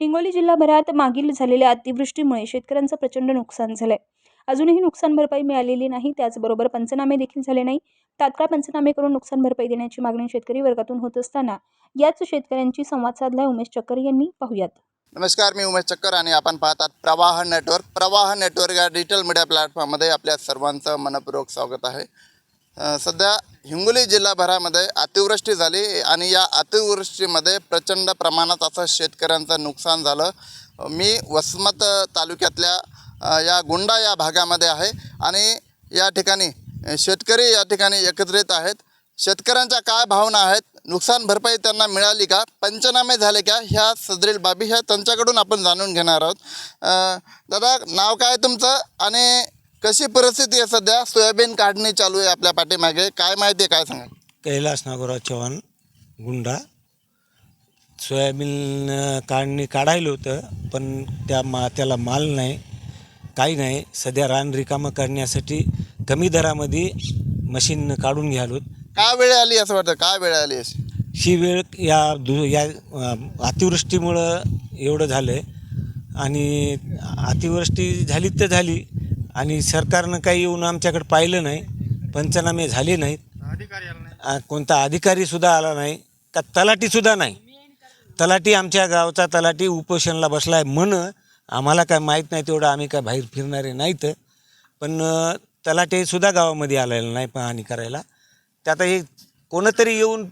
हिंगोली जिल्हाभरात मागील झालेल्या अतिवृष्टीमुळे शेतकऱ्यांचं प्रचंड नुकसान झालंय. अजूनही नुकसान भरपाई मिळालेली नाही त्याचबरोबर पंचनामे देखील झाले नाही तात्काळ पंचनामे करून नुकसान भरपाई देण्याची मागणी शेतकरी वर्गातून होत असताना याच शेतकऱ्यांची संवाद साधलाय उमेश चक्कर यांनी. पाहूयात. नमस्कार मी उमेश चक्कर आणि आपण पाहतात प्रवाह नेटवर्क. प्रवाह नेटवर्क या डिजिटल मीडिया प्लॅटफॉर्ममध्ये आपल्या सर्वांचं मनपूर्वक स्वागत आहे. सध्या हिंगोली जिल्हाभरामध्ये अतिवृष्टी झाली आणि या अतिवृष्टीमध्ये प्रचंड प्रमाणात असं शेतकऱ्यांचं नुकसान झालं. मी वसमत तालुक्यातल्या या गुंडा या भागामध्ये आहे आणि या ठिकाणी शेतकरी या ठिकाणी एकत्रित आहेत. शेतकऱ्यांच्या काय भावना आहेत? नुकसान भरपाई त्यांना मिळाली का? पंचनामे झाले का? ह्या सदरील बाबी ह्या त्यांच्याकडून आपण जाणून घेणार आहोत. दादा नाव काय तुमचं? आणि कशी परिस्थिती आहे सध्या? सोयाबीन काढणी चालू आहे आपल्या पाठीमागे. काय माहिती आहे काय सांगा कैलास नागोराव चव्हाण गुंडा. सोयाबीन अं, काढणी काढायला होतं पण त्या मा त्याला माल नाही काही नाही. सध्या रान रिकामं करण्यासाठी कमी दरामध्ये मशीन काढून घ्यालोत काय वेळ आली असं वाटतं? काय वेळ आली अशी? ही वेळ या दु या अं, अतिवृष्टीमुळं एवढं झालं आहे आणि अतिवृष्टी झाली तर झाली आणि सरकारनं काही येऊन आमच्याकडे पाहिलं नाही पंचनामे झाले नाहीत. आ, कोणता अधिकारीसुद्धा आला नाही का तलाठीसुद्धा नाही. तलाठी आमच्या गावचा तलाठी उपोषणला बसला आहे म्हण आम्हाला काय माहीत नाही तेवढं आम्ही काय बाहेर फिरणारे नाहीत. पण अ, तलाठीसुद्धा गावामध्ये आलेलं नाही पाहणी करायला. तर आता हे कोणतरी येऊन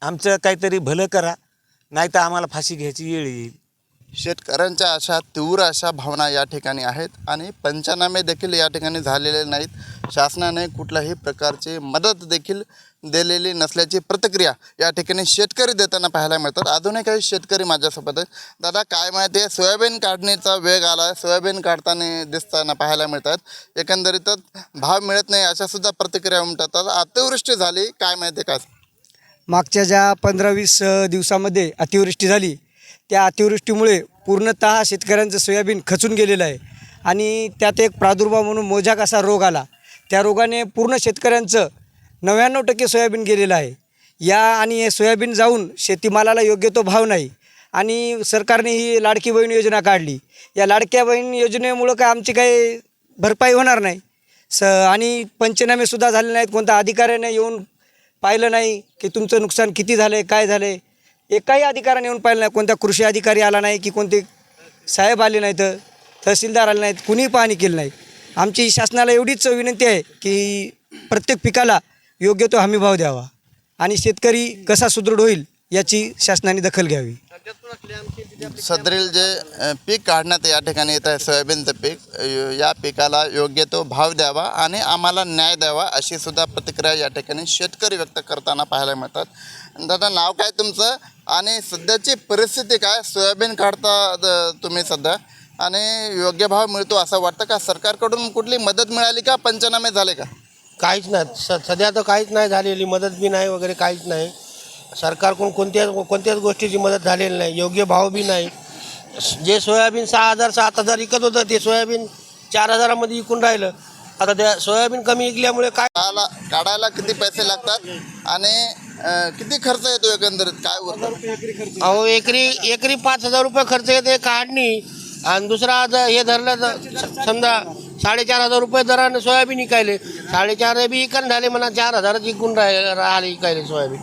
आमचं काहीतरी भलं करा नाही तर आम्हाला फाशी घ्यायची वेळ येईल. शेतकऱ्यांच्या अशा तीव्र अशा भावना या ठिकाणी आहेत आणि पंचनामे देखील या ठिकाणी झालेले नाहीत. शासनाने कुठल्याही प्रकारची मदत देखील दिलेली नसल्याची प्रतिक्रिया या ठिकाणी शेतकरी देताना पाहायला मिळतात. अजूनही काही शेतकरी माझ्यासोबत आहेत. दादा काय माहिती आहे? सोयाबीन काढणीचा वेग आला आहे. सोयाबीन काढताना दिसताना पाहायला मिळतात. एकंदरीतच भाव मिळत नाही अशासुद्धा प्रतिक्रिया उमटतात. अतिवृष्टी झाली. काय माहिती आहे का? मागच्या ज्या पंधरा वीस दिवसामध्ये अतिवृष्टी झाली त्या अतिवृष्टीमुळे पूर्णतः शेतकऱ्यांचं सोयाबीन खचून गेलेलं आहे. आणि त्यात एक प्रादुर्भाव म्हणून मोजाक असा रोग आला. त्या रोगाने पूर्ण शेतकऱ्यांचं नव्याण्णव टक्के सोयाबीन गेलेलं आहे. या आणि हे सोयाबीन जाऊन शेतीमालाला योग्य तो भाव नाही. आणि सरकारने ही लाडकी बहीण योजना काढली. या लाडक्या बहीण योजनेमुळं काय आमची काही भरपाई होणार नाही. स आणि पंचनामेसुद्धा झाले नाहीत. कोणत्या अधिकाऱ्याने येऊन पाहिलं नाही की तुमचं नुकसान किती झालं आहे काय झालं आहे एकाही अधिकाऱ्याने येऊन पाहिलं नाही. कोणत्या कृषी अधिकारी आला नाही की कोणते साहेब आले नाहीत तहसीलदार आले नाहीत कुणीही पाहणी केली नाही. आमची शासनाला एवढीच विनंती आहे की प्रत्येक पिकाला योग्य तो हमीभाव द्यावा आणि शेतकरी कसा सुदृढ होईल याची शासनाने दखल घ्यावी. सदरील जे पीक काढण्यात या ठिकाणी येत आहे सोयाबीनचं पीक या पिकाला योग्य तो भाव द्यावा आणि आम्हाला न्याय द्यावा अशी सुद्धा प्रतिक्रिया या ठिकाणी शेतकरी व्यक्त करताना पाहायला मिळतात. दादा नाव काय तुमचं? आणि सध्याची परिस्थिती काय? सोयाबीन काढता द- तुम्ही सध्या? आणि योग्य भाव मिळतो असं वाटतं का? सरकारकडून कुठली मदत मिळाली का? पंचनामे झाले का? काहीच नाही. स सध्या तर काहीच नाही झालेली. मदत बी नाही वगैरे काहीच नाही. सरकारकडून कोणत्याच कोणत्याच गोष्टीची मदत झालेली नाही. योग्य भाव बी नाही. जे सोयाबीन सहा हजार सात हजार विकत होतं ते सोयाबीन चार हजारामध्ये विकून राहिलं. आता त्या सोयाबीन कमी विकल्यामुळे काय काढायला काढायला किती पैसे लागतात आणि किती खर्च येतो एकंदरीत? काय होतं अहो एकरी एकरी पाच हजार रुपये खर्च येते काढणी. आणि दुसरा जर हे धरलं तर समजा साडेचार हजार रुपये दराने सोयाबीन विकायले. साडेचार बी विकून झाले म्हणा चार हजारच विकून राहिले राहिले विकायले सोयाबीन.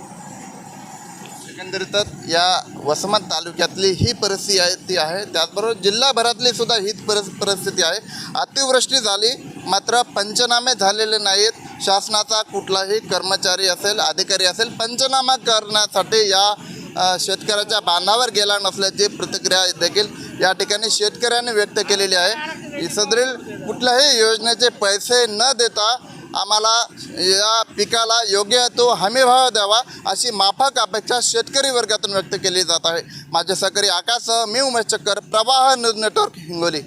एकंदरीतच या वसमत तालुक्यातली ही परिस्थिती आहे. त्याचबरोबर जिल्हाभरातली सुद्धा हीच परिस परिस्थिती आहे. अतिवृष्टी झाली मात्र पंचनामे झालेले नाहीत. शासनाचा कुठलाही कर्मचारी असेल अधिकारी असेल पंचनामा करण्यासाठी या शेतकऱ्याच्या बांधावर गेला नसल्याची प्रतिक्रिया देखील या ठिकाणी शेतकऱ्यांनी व्यक्त केलेली आहे. सदरील कुठल्याही योजनेचे पैसे न देता आम्हाला या पिकाला योग्य तो हमीभाव द्यावा अशी माफक अपेक्षा शेतकरी वर्गातून व्यक्त केली जात आहे. माझे सहकारी आकाश मी उमेश चक्कर प्रवाह न्यूज नेटवर्क हिंगोली.